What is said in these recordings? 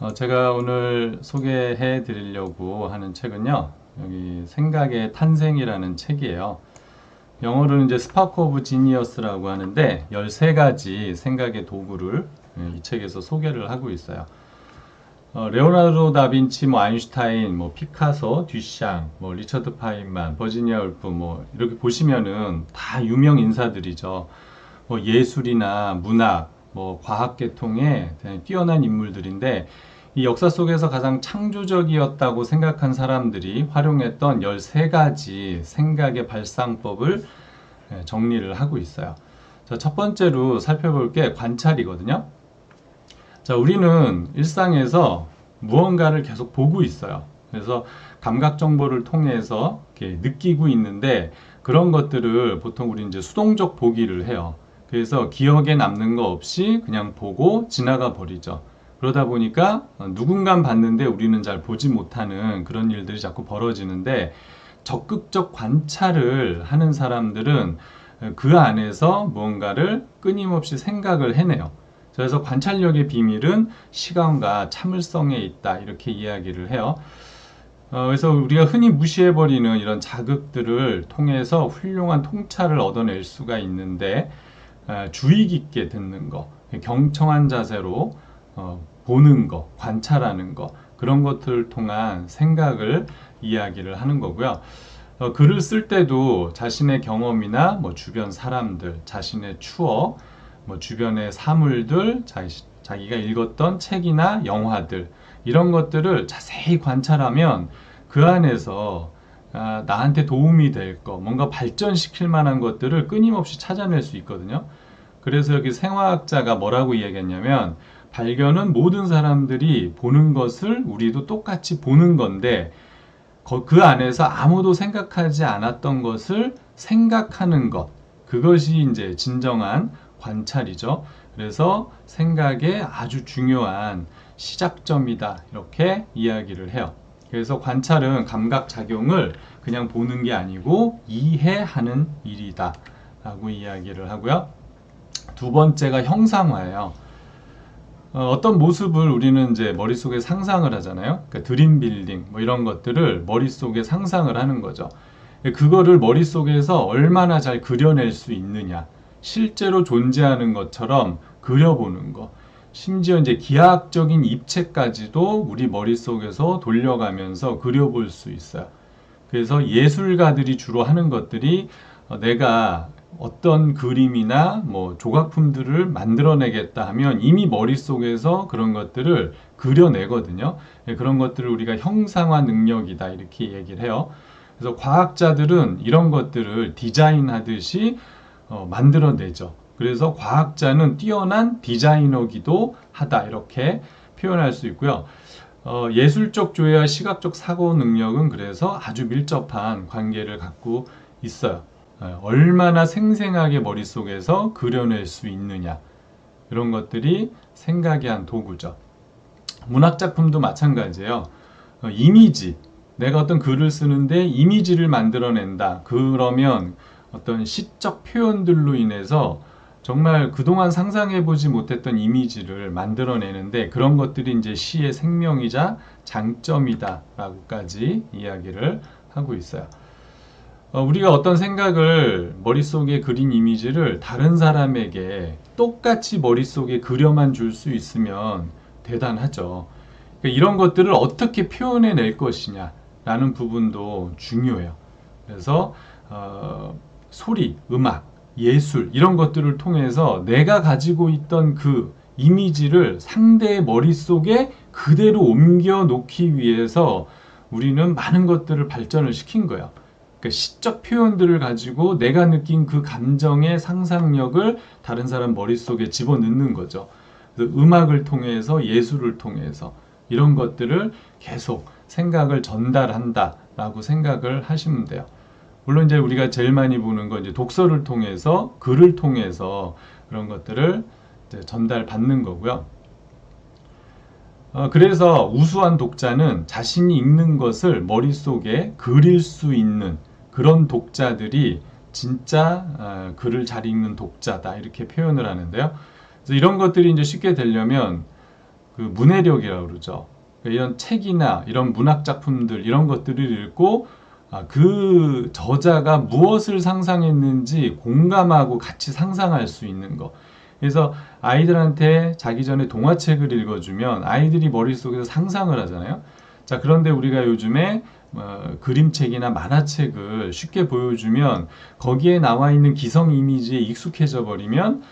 어, 제가 오늘 소개해 드리려고 하는 책은요. 여기 생각의 탄생이라는 책이에요. 영어로는 이제 스파크 오브 지니어스라고 하는데 13가지 생각의 도구를 예, 이 책에서 소개를 하고 있어요. 어, 레오나르도 다빈치, 뭐 아인슈타인, 뭐 피카소, 듀샹, 뭐 리처드 파인만, 버지니아 울프 뭐 이렇게 보시면은 다 유명 인사들이죠. 뭐 예술이나 문학, 뭐 과학 계통에 뛰어난 인물들인데 이 역사 속에서 가장 창조적이었다고 생각한 사람들이 활용했던 13가지 생각의 발상법을 예, 정리를 하고 있어요. 자, 첫 번째로 살펴볼 게 관찰이거든요. 자, 우리는 일상에서 무언가를 계속 보고 있어요. 그래서 감각 정보를 통해서 느끼고 있는데 그런 것들을 보통 우리 이제 수동적 보기를 해요. 그래서 기억에 남는 거 없이 그냥 보고 지나가 버리죠. 그러다 보니까 누군가 봤는데 우리는 잘 보지 못하는 그런 일들이 자꾸 벌어지는데 적극적 관찰을 하는 사람들은 그 안에서 무언가를 끊임없이 생각을 해내요. 그래서 관찰력의 비밀은 시간과 참을성에 있다 이렇게 이야기를 해요. 어, 그래서 우리가 흔히 무시해버리는 이런 자극들을 통해서 훌륭한 통찰을 얻어낼 수가 있는데 어, 주의 깊게 듣는 거, 경청한 자세로 어, 보는 거, 관찰하는 거 그런 것들을 통한 생각을 이야기를 하는 거고요. 어, 글을 쓸 때도 자신의 경험이나 뭐 주변 사람들, 자신의 추억, 뭐 주변의 사물들, 자기, 자기가 읽었던 책이나 영화들 이런 것들을 자세히 관찰하면 그 안에서 아, 나한테 도움이 될 거, 뭔가 발전시킬 만한 것들을 끊임없이 찾아낼 수 있거든요. 그래서 여기 생화학자가 뭐라고 이야기했냐면 발견은 모든 사람들이 보는 것을 우리도 똑같이 보는 건데 거- 그 안에서 아무도 생각하지 않았던 것을 생각하는 것 그것이 이제 진정한 관찰이죠. 그래서 생각의 아주 중요한 시작점이다 이렇게 이야기를 해요. 그래서 관찰은 감각 작용을 그냥 보는 게 아니고 이해하는 일이다 라고 이야기를 하고요. 두 번째가 형상화예요. 어, 떤 모습을 우리는 이제 머릿속에 상상을 하잖아요. 그러니까 드림 빌딩 뭐 이런 것들을 머릿속에 상상을 하는 거죠. 그거를 머릿속에서 얼마나 잘 그려낼 수 있느냐. 실제로 존재하는 것처럼 그려보는 거. 심지어 이제 기하학적인 입체까지도 우리 머릿속에서 돌려가면서 그려볼 수 있어요. 그래서 예술가들이 주로 하는 것들이 어, 내가 어떤 그림이나 뭐 조각품들을 만들어내겠다 하면 이미 머릿속에서 그런 것들을 그려내거든요. 예, 그런 것들을 우리가 형상화 능력이다 이렇게 얘기를 해요. 그래서 과학자들은 이런 것들을 디자인하듯이 어, 만들어내죠. 그래서 과학자는 뛰어난 디자이너기도 하다 이렇게 표현할 수 있고요. 어, 예술적 조예와 시각적 사고 능력은 그래서 아주 밀접한 관계를 갖고 있어요. 어, 얼마나 생생하게 머릿속에서 그려낼 수 있느냐. 이런 것들이 생각의 한 도구죠. 문학 작품도 마찬가지예요. 어, 이미지. 내가 어떤 글을 쓰는데 이미지를 만들어낸다. 그러면 어떤 시적 표현들로 인해서 정말 그동안 상상해보지 못했던 이미지를 만들어내는데 그런 것들이 이제 시의 생명이자 장점이다라고까지 이야기를 하고 있어요. 어, 우리가 어떤 생각을 머릿속에 그린 이미지를 다른 사람에게 똑같이 머릿속에 그려만 줄 수 있으면 대단하죠. 그러니까 이런 것들을 어떻게 표현해 낼 것이냐라는 부분도 중요해요. 그래서 어, 소리, 음악, 예술 이런 것들을 통해서 내가 가지고 있던 그 이미지를 상대의 머릿속에 그대로 옮겨 놓기 위해서 우리는 많은 것들을 발전을 시킨 거예요. 그러니까 시적 표현들을 가지고 내가 느낀 그 감정의 상상력을 다른 사람 머릿속에 집어넣는 거죠. 음악을 통해서 예술을 통해서 이런 것들을 계속 생각을 전달한다라고 생각을 하시면 돼요. 물론 이제 우리가 제일 많이 보는 건 이제 독서를 통해서 글을 통해서 그런 것들을 전달받는 거고요. 어, 그래서 우수한 독자는 자신이 읽는 것을 머릿속에 그릴 수 있는 그런 독자들이 진짜 어, 글을 잘 읽는 독자다 이렇게 표현을 하는데요. 이런 것들이 이제 쉽게 되려면 그 문해력이라고 그러죠. 그러니까 이런 책이나 이런 문학 작품들 이런 것들을 읽고 아, 그 저자가 무엇을 상상했는지 공감하고 같이 상상할 수 있는 거. 그래서 아이들한테 자기 전에 동화책을 읽어주면 아이들이 머릿속에서 상상을 하잖아요. 자, 그런데 우리가 요즘에 어, 그림책이나 만화책을 쉽게 보여주면 거기에 나와 있는 기성 이미지에 익숙해져 버리면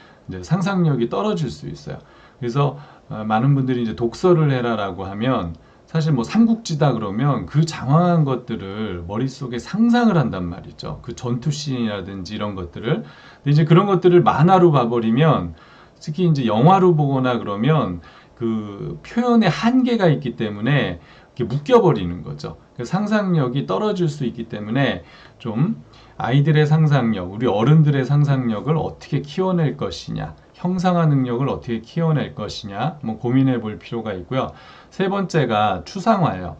상상력이 떨어질 수 있어요. 그래서 어, 많은 분들이 이제 독서를 해라라고 하면 사실 뭐 삼국지다 그러면 그 장황한 것들을 머릿속에 상상을 한단 말이죠. 그 전투 씬이라든지 이런 것들을. 근데 이제 그런 것들을 만화로 봐버리면 특히 이제 영화로 보거나 그러면 그 표현의 한계가 있기 때문에 이렇게 묶여버리는 거죠. 그 상상력이 떨어질 수 있기 때문에 좀 아이들의 상상력, 우리 어른들의 상상력을 어떻게 키워낼 것이냐, 형상화 능력을 어떻게 키워낼 것이냐, 뭐 고민해 볼 필요가 있고요. 세 번째가 추상화예요.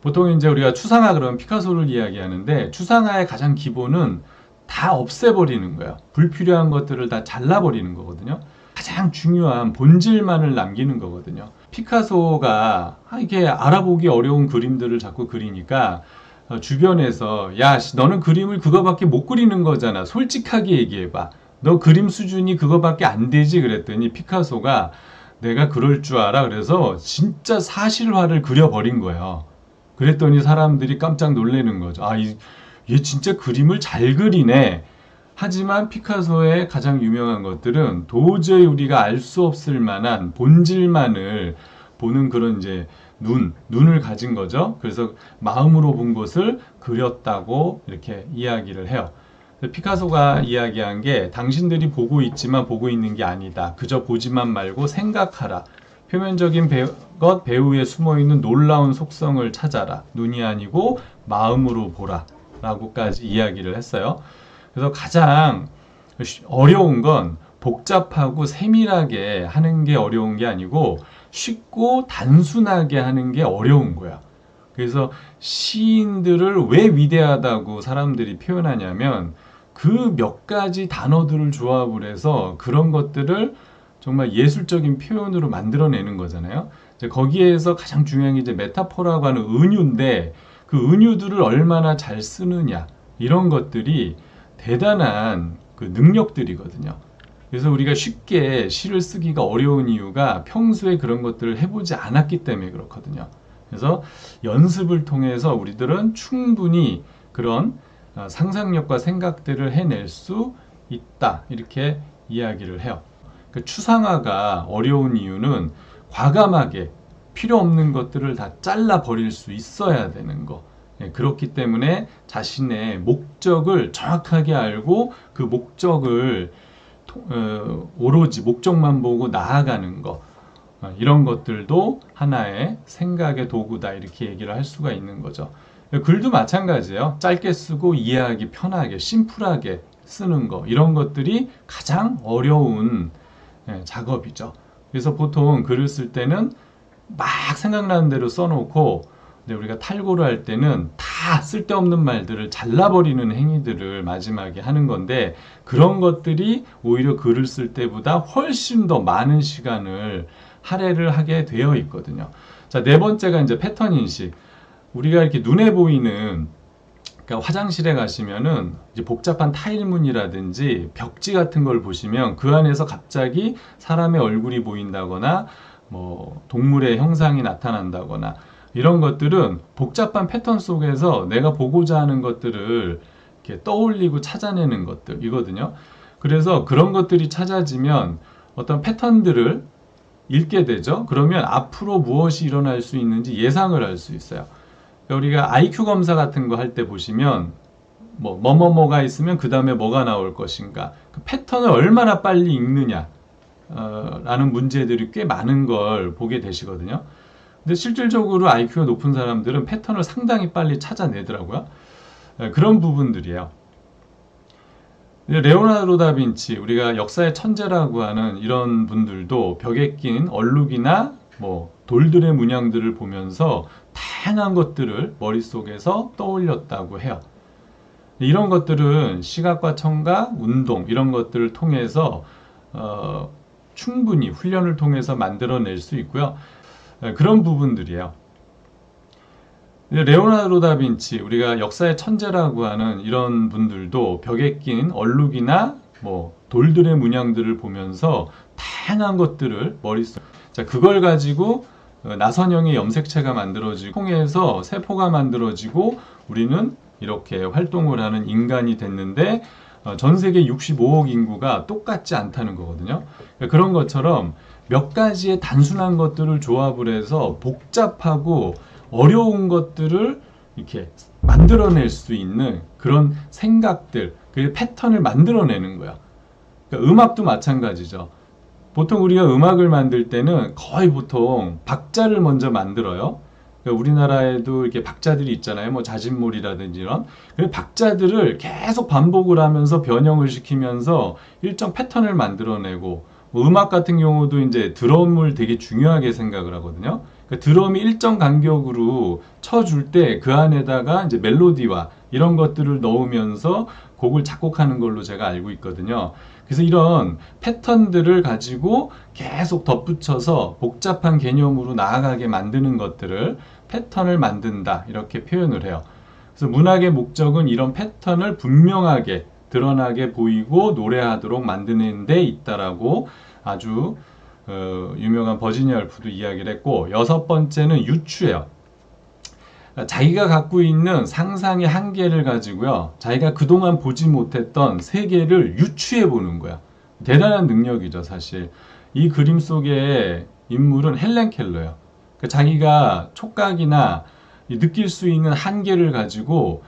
보통 이제 우리가 추상화 그러면 피카소를 이야기하는데 추상화의 가장 기본은 다 없애버리는 거예요. 불필요한 것들을 다 잘라버리는 거거든요. 가장 중요한 본질만을 남기는 거거든요. 피카소가 아, 이게 알아보기 어려운 그림들을 자꾸 그리니까 어, 주변에서 야, 씨, 너는 그림을 그거밖에 못 그리는 거잖아. 솔직하게 얘기해봐. 너 그림 수준이 그거밖에 안 되지 그랬더니 피카소가 내가 그럴 줄 알아. 그래서 진짜 사실화를 그려버린 거예요. 그랬더니 사람들이 깜짝 놀라는 거죠. 아, 이, 얘 진짜 그림을 잘 그리네. 하지만 피카소의 가장 유명한 것들은 도저히 우리가 알 수 없을 만한 본질만을 보는 그런 이제 눈, 눈을 가진 거죠. 그래서 마음으로 본 것을 그렸다고 이렇게 이야기를 해요. 피카소가 이야기한 게 당신들이 보고 있지만 보고 있는 게 아니다. 그저 보지만 말고 생각하라. 표면적인 배, 것 배우에 숨어 있는 놀라운 속성을 찾아라. 눈이 아니고 마음으로 보라. 라고까지 이야기를 했어요. 그래서 가장 어려운 건 복잡하고 세밀하게 하는 게 어려운 게 아니고 쉽고 단순하게 하는 게 어려운 거야. 그래서 시인들을 왜 위대하다고 사람들이 표현하냐면 그 몇 가지 단어들을 조합을 해서 그런 것들을 정말 예술적인 표현으로 만들어내는 거잖아요. 이제 거기에서 가장 중요한 게 이제 메타포라고 하는 은유인데 그 은유들을 얼마나 잘 쓰느냐 이런 것들이 대단한 그 능력들이거든요. 그래서 우리가 쉽게 시를 쓰기가 어려운 이유가 평소에 그런 것들을 해보지 않았기 때문에 그렇거든요. 그래서 연습을 통해서 우리들은 충분히 그런 어, 상상력과 생각들을 해낼 수 있다. 이렇게 이야기를 해요. 그 추상화가 어려운 이유는 과감하게 필요 없는 것들을 다 잘라 버릴 수 있어야 되는 거. 예, 그렇기 때문에 자신의 목적을 정확하게 알고 그 목적을 어, 오로지 목적만 보고 나아가는 것 어, 이런 것들도 하나의 생각의 도구다 이렇게 얘기를 할 수가 있는 거죠. 글도 마찬가지예요. 짧게 쓰고 이해하기 편하게 심플하게 쓰는 거 이런 것들이 가장 어려운 예, 작업이죠. 그래서 보통 글을 쓸 때는 막 생각나는 대로 써놓고 근데 우리가 탈고를 할 때는 다 쓸데없는 말들을 잘라버리는 행위들을 마지막에 하는 건데 그런 것들이 오히려 글을 쓸 때보다 훨씬 더 많은 시간을 할애를 하게 되어 있거든요. 자, 네 번째가 이제 패턴 인식. 우리가 이렇게 눈에 보이는 그러니까 화장실에 가시면은 이제 복잡한 타일문이라든지 벽지 같은 걸 보시면 그 안에서 갑자기 사람의 얼굴이 보인다거나 뭐 동물의 형상이 나타난다거나 이런 것들은 복잡한 패턴 속에서 내가 보고자 하는 것들을 이렇게 떠올리고 찾아내는 것들이거든요. 그래서 그런 것들이 찾아지면 어떤 패턴들을 읽게 되죠. 그러면 앞으로 무엇이 일어날 수 있는지 예상을 할 수 있어요. 우리가 IQ 검사 같은 거 할 때 보시면 뭐 뭐뭐뭐가 있으면 그 다음에 뭐가 나올 것인가 그 패턴을 얼마나 빨리 읽느냐 어, 라는 문제들이 꽤 많은 걸 보게 되시거든요. 근데 실질적으로 IQ가 높은 사람들은 패턴을 상당히 빨리 찾아내더라고요. 네, 그런 부분들이에요. 레오나르도 다빈치, 우리가 역사의 천재라고 하는 이런 분들도 벽에 낀 얼룩이나 뭐 돌들의 문양들을 보면서 다양한 것들을 머릿속에서 떠올렸다고 해요. 이런 것들은 시각과 청각, 운동 이런 것들을 통해서 어, 충분히 훈련을 통해서 만들어낼 수 있고요. 예, 그런 부분들이에요. 레오나르도 다빈치 우리가 역사의 천재라고 하는 이런 분들도 벽에 낀 얼룩이나 뭐 돌들의 문양들을 보면서 다양한 것들을 머릿속 자 그걸 가지고 어, 나선형의 염색체가 만들어지고 통해서 세포가 만들어지고 우리는 이렇게 활동을 하는 인간이 됐는데 어, 전 세계 65억 인구가 똑같지 않다는 거거든요. 그러니까 그런 것처럼 몇 가지의 단순한 것들을 조합을 해서 복잡하고 어려운 것들을 이렇게 만들어낼 수 있는 그런 생각들, 그 패턴을 만들어내는 거야. 그러니까 음악도 마찬가지죠. 보통 우리가 음악을 만들 때는 거의 보통 박자를 먼저 만들어요. 그러니까 우리나라에도 이렇게 박자들이 있잖아요. 뭐 자진몰이라든지 이런. 그 박자들을 계속 반복을 하면서 변형을 시키면서 일정 패턴을 만들어내고 뭐 음악 같은 경우도 이제 드럼을 되게 중요하게 생각을 하거든요. 그러니까 드럼이 일정 간격으로 쳐줄 때 그 안에다가 이제 멜로디와 이런 것들을 넣으면서 곡을 작곡하는 걸로 제가 알고 있거든요. 그래서 이런 패턴들을 가지고 계속 덧붙여서 복잡한 개념으로 나아가게 만드는 것들을 패턴을 만든다 이렇게 표현을 해요. 그래서 문학의 목적은 이런 패턴을 분명하게 드러나게 보이고 노래하도록 만드는 데 있다라고 아주 어, 유명한 버지니아 울프도 이야기를 했고 여섯 번째는 유추예요. 자기가 갖고 있는 상상의 한계를 가지고요. 자기가 그동안 보지 못했던 세계를 유추해 보는 거야. 대단한 능력이죠, 사실. 이 그림 속의 인물은 헬렌 켈러예요. 그러니까 자기가 촉각이나 이 느낄 수 있는 한계를 가지고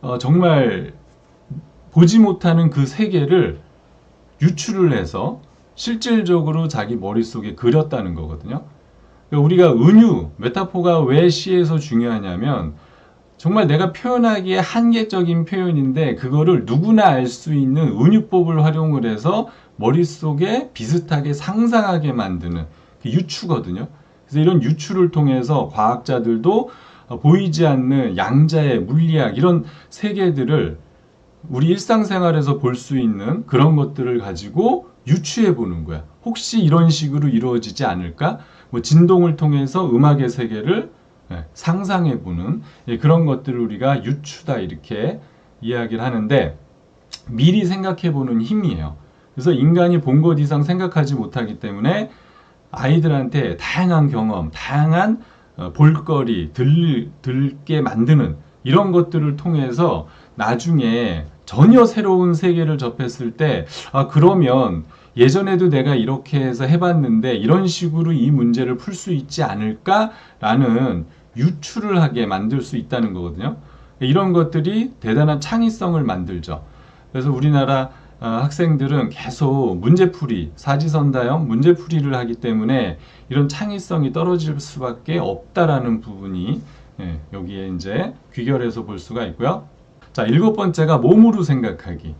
어, 정말 보지 못하는 그 세계를 유추를 해서 실질적으로 자기 머릿속에 그렸다는 거거든요. 그러니까 우리가 은유, 메타포가 왜 시에서 중요하냐면 정말 내가 표현하기에 한계적인 표현인데 그거를 누구나 알 수 있는 은유법을 활용을 해서 머릿속에 비슷하게 상상하게 만드는 그 유추거든요. 그래서 이런 유추를 통해서 과학자들도 어, 보이지 않는 양자의 물리학 이런 세계들을 우리 일상생활에서 볼 수 있는 그런 것들을 가지고 유추해 보는 거야. 혹시 이런 식으로 이루어지지 않을까? 뭐 진동을 통해서 음악의 세계를 예, 상상해 보는 예, 그런 것들을 우리가 유추다 이렇게 이야기를 하는데 미리 생각해 보는 힘이에요. 그래서 인간이 본 것 이상 생각하지 못하기 때문에 아이들한테 다양한 경험, 다양한 어, 볼거리, 들, 들게 만드는 이런 것들을 통해서 나중에 전혀 새로운 세계를 접했을 때, 아, 그러면 예전에도 내가 이렇게 해서 해봤는데 이런 식으로 이 문제를 풀 수 있지 않을까라는 유추를 하게 만들 수 있다는 거거든요. 이런 것들이 대단한 창의성을 만들죠. 그래서 우리나라 어, 학생들은 계속 문제풀이, 사지선다형 문제풀이를 하기 때문에 이런 창의성이 떨어질 수밖에 없다라는 부분이 예, 여기에 이제 귀결해서 볼 수가 있고요. 자, 일곱 번째가 몸으로 생각하기.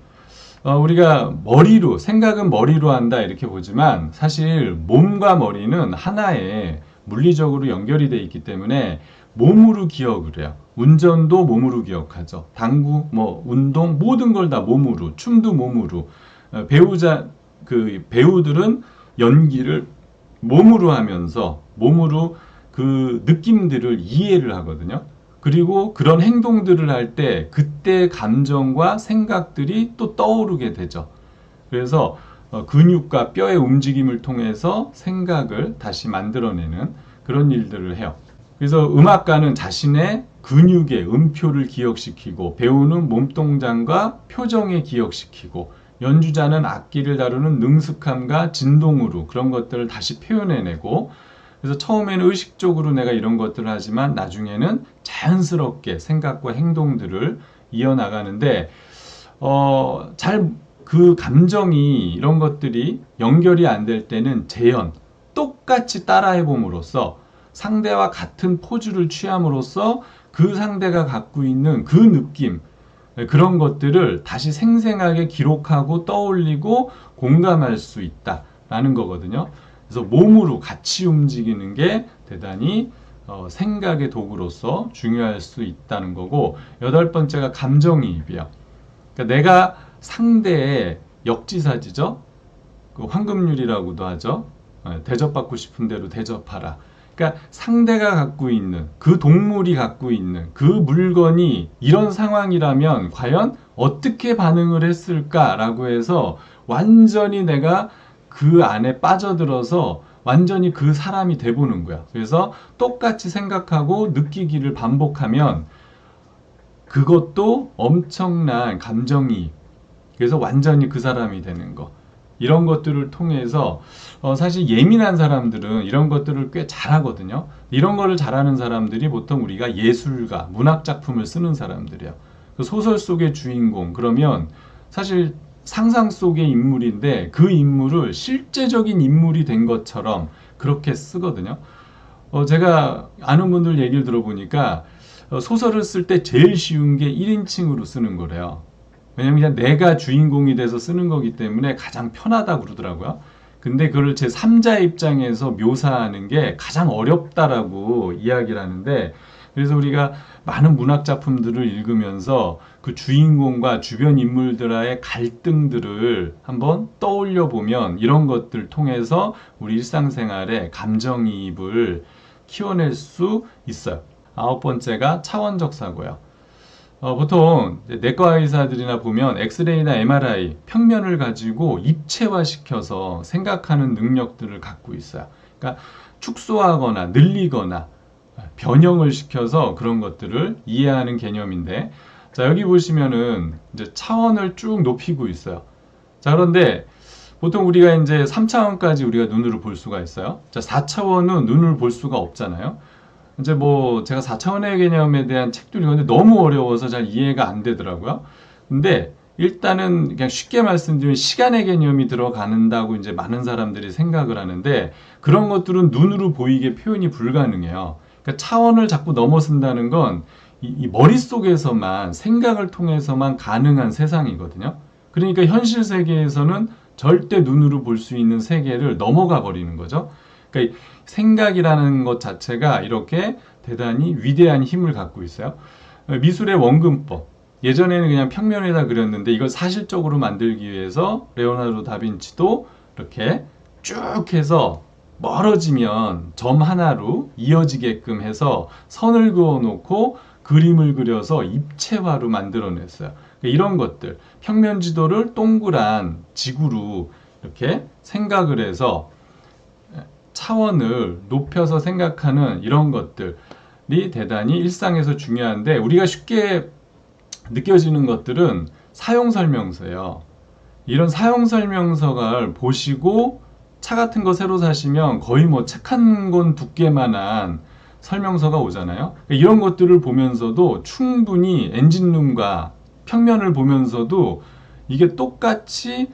어, 우리가 머리로, 생각은 머리로 한다 이렇게 보지만 사실 몸과 머리는 하나의 물리적으로 연결이 돼 있기 때문에 몸으로 기억을 해요. 운전도 몸으로 기억하죠. 당구, 뭐 운동 모든 걸 다 몸으로, 춤도 몸으로. 어, 배우자 그 배우들은 연기를 몸으로 하면서 몸으로 그 느낌들을 이해를 하거든요. 그리고 그런 행동들을 할 때 그때 감정과 생각들이 또 떠오르게 되죠. 그래서 어, 근육과 뼈의 움직임을 통해서 생각을 다시 만들어내는 그런 일들을 해요. 그래서 음악가는 자신의 근육의 음표를 기억시키고 배우는 몸동작과 표정에 기억시키고 연주자는 악기를 다루는 능숙함과 진동으로 그런 것들을 다시 표현해내고 그래서 처음에는 의식적으로 내가 이런 것들을 하지만 나중에는 자연스럽게 생각과 행동들을 이어나가는데 어, 잘 그 감정이 이런 것들이 연결이 안 될 때는 재현 똑같이 따라해 봄으로써 상대와 같은 포즈를 취함으로써 그 상대가 갖고 있는 그 느낌 그런 것들을 다시 생생하게 기록하고 떠올리고 공감할 수 있다라는 거거든요. 그래서 몸으로 같이 움직이는 게 대단히 어, 생각의 도구로서 중요할 수 있다는 거고 여덟 번째가 감정이입이에요. 그러니까 내가 상대의 역지사지죠. 그 황금률이라고도 하죠. 어, 대접받고 싶은 대로 대접하라. 그러니까 상대가 갖고 있는 그 동물이 갖고 있는 그 물건이 이런 상황이라면 과연 어떻게 반응을 했을까라고 해서 완전히 내가 그 안에 빠져들어서 완전히 그 사람이 돼보는 거야. 그래서 똑같이 생각하고 느끼기를 반복하면 그것도 엄청난 감정이 그래서 완전히 그 사람이 되는 거. 이런 것들을 통해서 어, 사실 예민한 사람들은 이런 것들을 꽤 잘하거든요. 이런 거를 잘하는 사람들이 보통 우리가 예술가, 문학 작품을 쓰는 사람들이에요. 그 소설 속의 주인공 그러면 사실 상상 속의 인물인데 그 인물을 실제적인 인물이 된 것처럼 그렇게 쓰거든요. 어, 제가 아는 분들 얘기를 들어보니까 어, 소설을 쓸 때 제일 쉬운 게 1인칭으로 쓰는 거래요. 왜냐면 내가 주인공이 돼서 쓰는 거기 때문에 가장 편하다고 그러더라고요. 근데 그걸 제 3자 입장에서 묘사하는 게 가장 어렵다라고 이야기를 하는데 그래서 우리가 많은 문학 작품들을 읽으면서 그 주인공과 주변 인물들과의 갈등들을 한번 떠올려 보면 이런 것들 통해서 우리 일상생활에 감정이입을 키워낼 수 있어요. 아홉 번째가 차원적 사고요. 어, 보통 내과 의사들이나 보면 엑스레이나 MRI 평면을 가지고 입체화 시켜서 생각하는 능력들을 갖고 있어요. 그러니까 축소하거나 늘리거나 변형을 시켜서 그런 것들을 이해하는 개념인데 자 여기 보시면은 이제 차원을 쭉 높이고 있어요. 자 그런데 보통 우리가 이제 3차원까지 우리가 눈으로 볼 수가 있어요. 자 4차원은 눈을 볼 수가 없잖아요. 이제 뭐 제가 4차원의 개념에 대한 책도 읽었는데 너무 어려워서 잘 이해가 안 되더라고요. 근데 일단은 그냥 쉽게 말씀드리면 시간의 개념이 들어가는다고 이제 많은 사람들이 생각을 하는데 그런 것들은 눈으로 보이게 표현이 불가능해요. 그러니까 차원을 자꾸 넘어선다는 건 이, 이 머릿속에서만 생각을 통해서만 가능한 세상이거든요. 그러니까 현실 세계에서는 절대 눈으로 볼 수 있는 세계를 넘어가 버리는 거죠. 그러니까 이 생각이라는 것 자체가 이렇게 대단히 위대한 힘을 갖고 있어요. 미술의 원근법. 예전에는 그냥 평면에다 그렸는데 이걸 사실적으로 만들기 위해서 레오나르도 다빈치도 이렇게 쭉 해서 멀어지면 점 하나로 이어지게끔 해서 선을 그어 놓고 그림을 그려서 입체화로 만들어 냈어요. 이런 것들 평면 지도를 동그란 지구로 이렇게 생각을 해서 차원을 높여서 생각하는 이런 것들이 대단히 일상에서 중요한데 우리가 쉽게 느껴지는 것들은 사용 설명서예요. 이런 사용 설명서를 보시고 차 같은 거 새로 사시면 거의 뭐 책 한 권 두께만한 설명서가 오잖아요. 이런 것들을 보면서도 충분히 엔진룸과 평면을 보면서도 이게 똑같이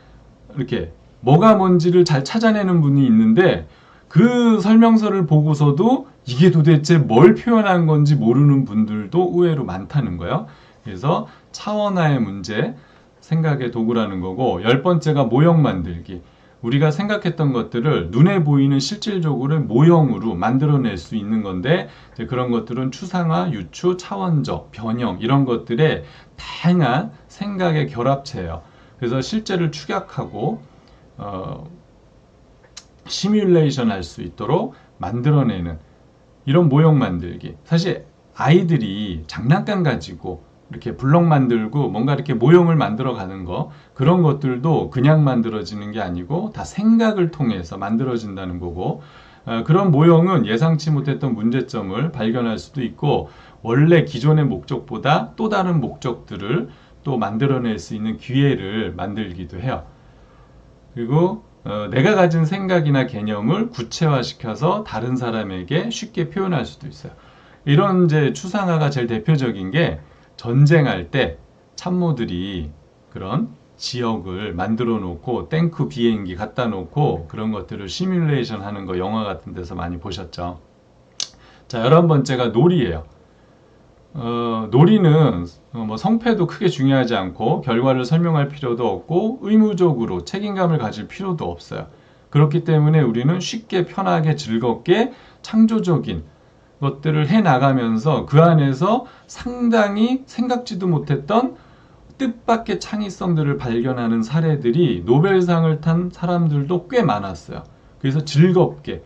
이렇게 뭐가 뭔지를 잘 찾아내는 분이 있는데 그 설명서를 보고서도 이게 도대체 뭘 표현한 건지 모르는 분들도 의외로 많다는 거예요. 그래서 차원화의 문제, 생각의 도구라는 거고, 열 번째가 모형 만들기. 우리가 생각했던 것들을 눈에 보이는 실질적으로 모형으로 만들어낼 수 있는 건데, 그런 것들은 추상화, 유추, 차원적, 변형, 이런 것들의 다양한 생각의 결합체예요. 그래서 실제를 추격하고, 어, 시뮬레이션 할 수 있도록 만들어내는 이런 모형 만들기. 사실 아이들이 장난감 가지고 이렇게 블럭 만들고 뭔가 이렇게 모형을 만들어 가는 거 그런 것들도 그냥 만들어지는 게 아니고 다 생각을 통해서 만들어진다는 거고 어, 그런 모형은 예상치 못했던 문제점을 발견할 수도 있고 원래 기존의 목적보다 또 다른 목적들을 또 만들어낼 수 있는 기회를 만들기도 해요. 그리고 어, 내가 가진 생각이나 개념을 구체화시켜서 다른 사람에게 쉽게 표현할 수도 있어요. 이런 이제 추상화가 제일 대표적인 게 전쟁할 때 참모들이 그런 지역을 만들어 놓고 탱크 비행기 갖다 놓고 그런 것들을 시뮬레이션 하는 거 영화 같은 데서 많이 보셨죠. 자, 열한 번째가 놀이예요. 어, 놀이는 어, 뭐 성패도 크게 중요하지 않고 결과를 설명할 필요도 없고 의무적으로 책임감을 가질 필요도 없어요. 그렇기 때문에 우리는 쉽게 편하게 즐겁게 창조적인 것들을 해 나가면서 그 안에서 상당히 생각지도 못했던 뜻밖의 창의성들을 발견하는 사례들이 노벨상을 탄 사람들도 꽤 많았어요. 그래서 즐겁게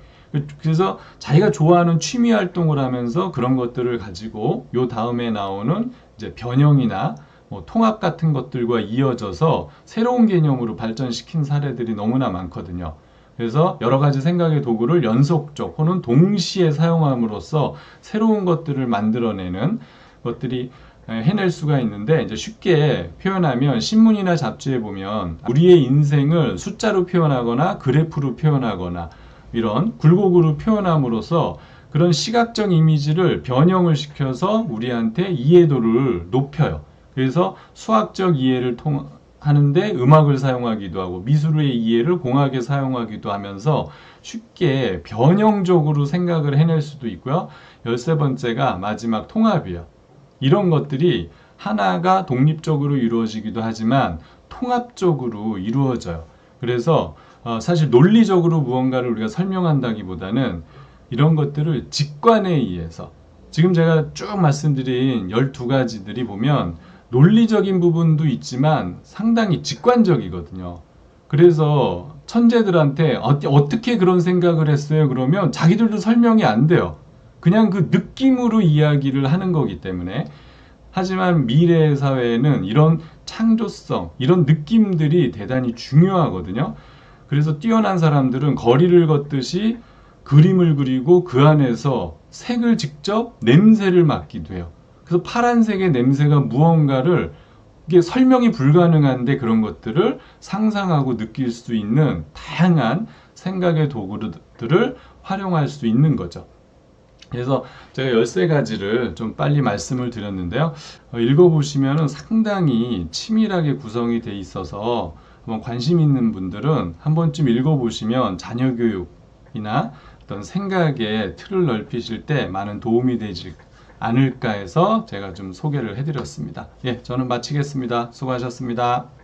그래서 자기가 좋아하는 취미 활동을 하면서 그런 것들을 가지고 요 다음에 나오는 이제 변형이나 뭐 통합 같은 것들과 이어져서 새로운 개념으로 발전시킨 사례들이 너무나 많거든요. 그래서 여러 가지 생각의 도구를 연속적 혹은 동시에 사용함으로써 새로운 것들을 만들어내는 것들이 해낼 수가 있는데 이제 쉽게 표현하면 신문이나 잡지에 보면 우리의 인생을 숫자로 표현하거나 그래프로 표현하거나 이런 굴곡으로 표현함으로써 그런 시각적 이미지를 변형을 시켜서 우리한테 이해도를 높여요. 그래서 수학적 이해를 통 하는데 음악을 사용하기도 하고 미술의 이해를 공학에 사용하기도 하면서 쉽게 변형적으로 생각을 해낼 수도 있고요. 열세 번째가 마지막 통합이에요. 이런 것들이 하나가 독립적으로 이루어지기도 하지만 통합적으로 이루어져요. 그래서 어, 사실 논리적으로 무언가를 우리가 설명한다기보다는 이런 것들을 직관에 의해서 지금 제가 쭉 말씀드린 12가지들이 보면 논리적인 부분도 있지만 상당히 직관적이거든요. 그래서 천재들한테 어, 어떻게 그런 생각을 했어요? 그러면 자기들도 설명이 안 돼요. 그냥 그 느낌으로 이야기를 하는 거기 때문에 하지만 미래 사회에는 이런 창조성, 이런 느낌들이 대단히 중요하거든요. 그래서 뛰어난 사람들은 거리를 걷듯이 그림을 그리고 그 안에서 색을 직접 냄새를 맡기도 해요. 그래서 파란색의 냄새가 무언가를 이게 설명이 불가능한데 그런 것들을 상상하고 느낄 수 있는 다양한 생각의 도구들을 활용할 수 있는 거죠. 그래서 제가 13가지를 좀 빨리 말씀을 드렸는데요. 어, 읽어보시면 상당히 치밀하게 구성이 돼 있어서 한번 관심 있는 분들은 한 번쯤 읽어보시면 자녀 교육이나 어떤 생각의 틀을 넓히실 때 많은 도움이 되지 않을까 해서 제가 좀 소개를 해드렸습니다. 예, 저는 마치겠습니다. 수고하셨습니다.